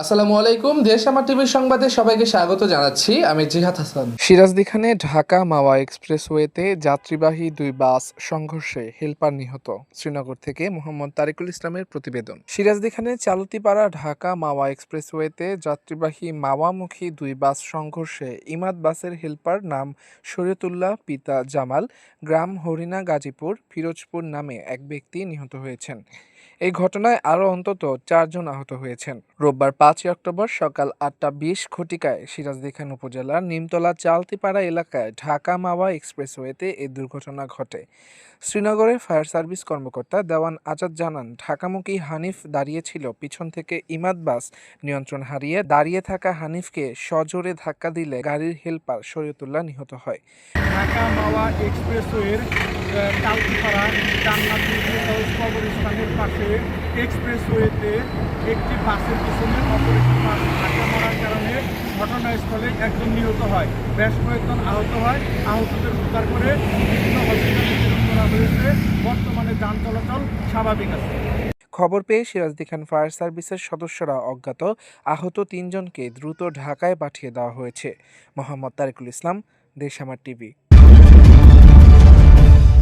আসসালামু আলাইকুম, দেশ আমার টিভির সংবাদে সবাইকে স্বাগত জানাচ্ছি। আমি জিহাদ হাসান। সিরাজদিখানে ঢাকা মাওয়া এক্সপ্রেসওয়েতে যাত্রীবাহী দুই বাস সংঘর্ষে হেলপার নিহত, শ্রীনগর থেকে মোহাম্মদ তারিকুল ইসলামের প্রতিবেদন। সিরাজদিখানে চালতিপাড়া ঢাকা মাওয়া এক্সপ্রেসওয়েতে যাত্রীবাহী মাওয়ামুখী দুই বাস সংঘর্ষে ইমাদ বাসের হেলপার নাম শরীয়তুল্লাহ, পিতা জামাল, গ্রাম হরিণা, গাজীপুর, ফিরোজপুর নামে এক ব্যক্তি নিহত হয়েছেন। এই ঘটনায় আরও অন্তত চারজন আহত হয়েছেন। রোববার পাঁচই অক্টোবর সকাল আটটা বিশ ঘটিকায় সিরাজদিখান উপজেলার নিমতলা চালতিপাড়া এলাকায় ঢাকা মাওয়া এক্সপ্রেসওয়েতে এই দুর্ঘটনা ঘটে। শ্রীনগরের ফায়ার সার্ভিস কর্মকর্তা দেওয়ান আজাদ জানান, ঢাকামুখী হানিফ দাঁড়িয়েছিল পিছন থেকে ইমাদ বাস নিয়ন্ত্রণ হারিয়ে দাঁড়িয়ে থাকা হানিফকে সজোরে ধাক্কা দিলে গাড়ির হেলপার শরীয়তুল্লাহ নিহত হয়। ঢাকা মাওয়া এক্সপ্রেসওয়ের পাশে এক্সপ্রেসওয়েতে একটি বাসের পিছনে অপর একটি বাস ধাক্কা মারার কারণে ঘটনাস্থলে একজন নিহত হয়। বেশ কয়েকজন আহত হয়। আহতদের উদ্ধার করে বিভিন্ন হসপিটালে প্রেরণ করা হয়েছে। বর্তমানে যান চলাচল স্বাভাবিক আছে। খবর পেয়ে সিরাজদিখান ফায়ার সার্ভিসের সদস্যরা অজ্ঞাত। আহত তিনজনকে দ্রুত ঢাকায় পাঠিয়ে দেওয়া হয়েছে। মোহাম্মদ তারিকুল ইসলাম দেশ আমার টিভি।